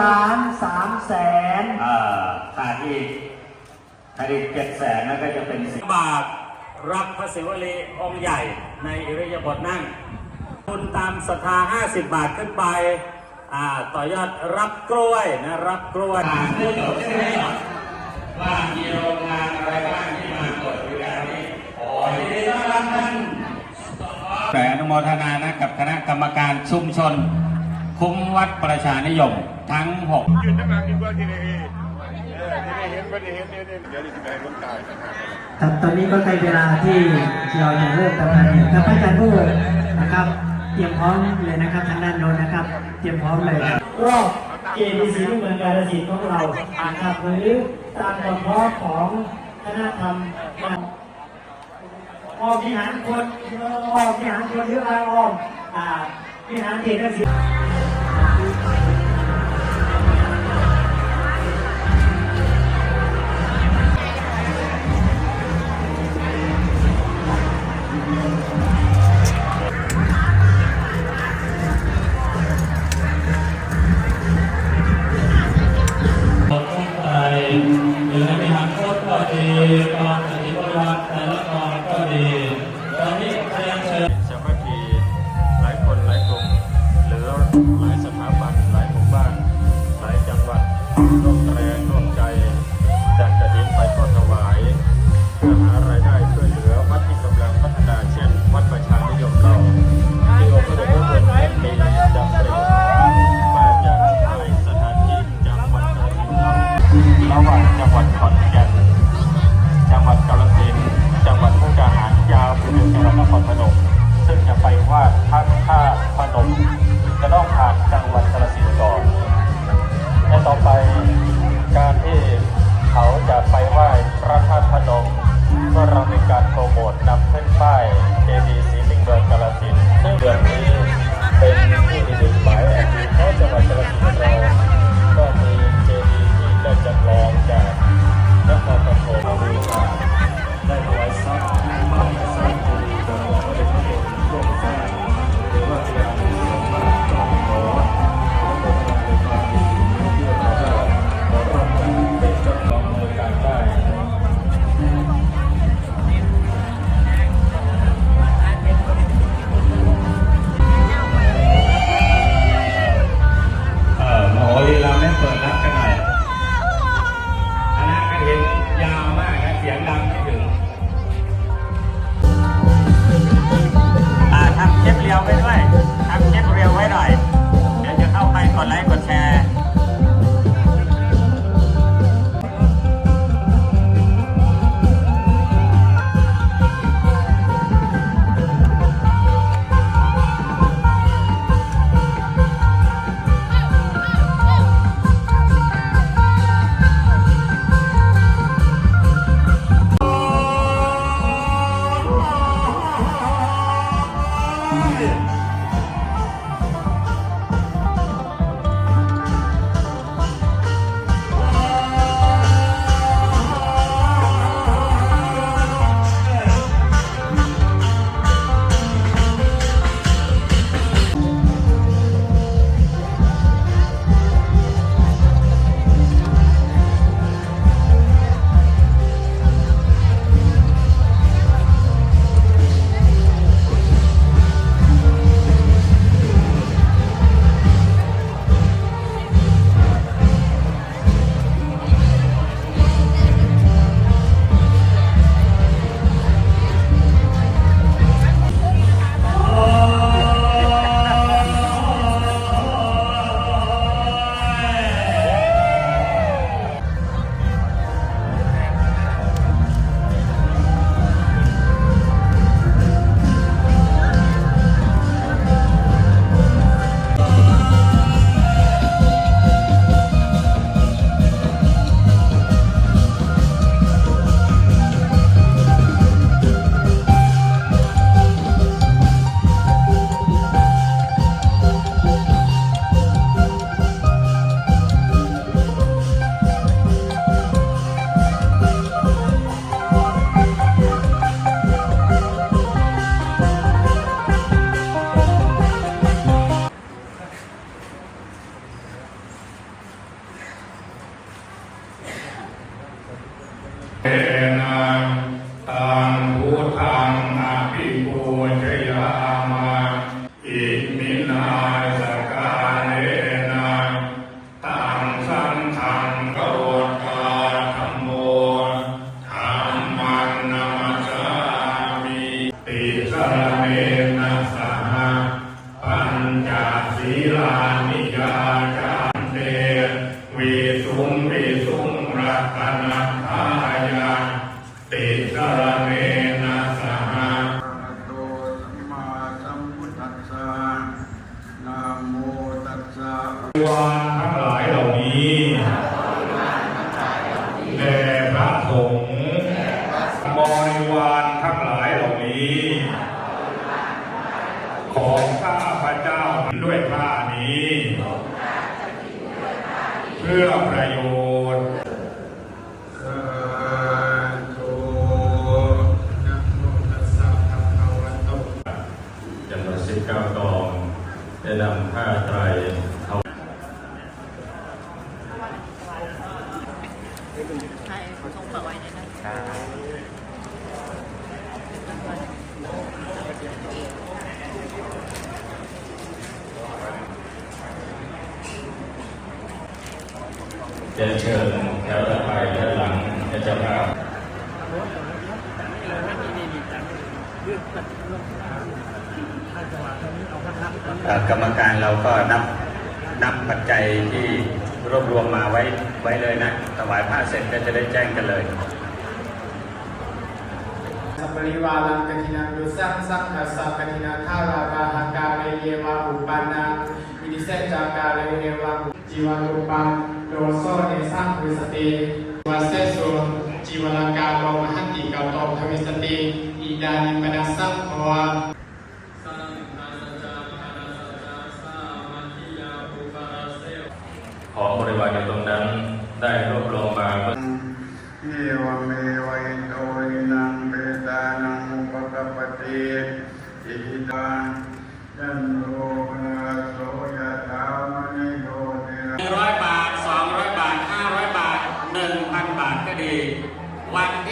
ล้านสามแสนเอ่อขาดอีกขาดอีกเจ็ดแสนนั่นก็จะเป็นสิบบาท รับพระศิวลีองค์ใหญ่ในอิริยาบถนั่งคุณตามศรัทธา50บาทขึ้นไป อ่า ต่อยอดรับกล้วยนะ รับกล้วยเรื่องใช่ไหมว่ามีโรงงานอะไรบ้างที่มาเปิดบริการนี้โอ้ยยินดีต้อนรับท่านแต่อนุโมทนานะกับคณะกรรมการชุมชน คุ้มวัดประชานิยมทั้ง6ยืนตั้งนานดีกว่าที่ได้เออที่ได้เห็นก็ได้เห็นเนี่ยเนี่ยเดี๋ยวนี้จะไปล้มตายนะครับครับตอนนี้ก็ใกล้เวลาที่เราจะเริ่มทำงานเนี่ยครับอาจารย์ผู้นะครับ เตรียมพร้อมเลยนะครับทางด้านโน้นนะครับ เตรียมพร้อมเลยครับรอบเกดีซีเมืองกาฬสินธุ์ของเรานะครับหรือตามความพร้อมของคณะธรรมการออมวิหารคนออมวิหารคนหรืออะไรออมอ่าวิหารเทศศิลป์ สามัคคีหลายคนหลายกลุ่มหรือหลาย ห เราไปด้วย งปิสุงรัตนะทายาติสรเนนะสหะโตสัมมาสัมพุทธัสสะนะโมตัสสะวานทั้งหลายเหล่านี้ พื่อประโยชน์สาธุนะโมตัสสะภะคะวะโตจำนวนสิบเก้ากองได้นำผ้าไตรเขาใช่ส่งฝากไว้ในนั้น เรียนเชิญแถวต่อไปด้านหลังเป็นเจ้าภาพเอ่อกรรมการเราก็นับนับปัจจัยที่รวบรวมมาไว้ไว้เลยนะถวายผ้าเสร็จก็จะได้แจ้งกันเลยสัพปริวารังกทินังดุสังสังคัสสะกทินาทาราบาหังกาเรเยวาอุปันนังวินิเศษจากาเรเยวาจีวานุปัน โดโซเนสังวิสติวาเสสุจีวรากาโลมหันติกาโตทวิสติอีดานิปนัสสังภวาขอบริวารอยู่ตรงนั้นได้รวบรวมมาเพื่อเยวเมวัยโตรินังเปตานังอุปกปปติอิทิตาจันโท อ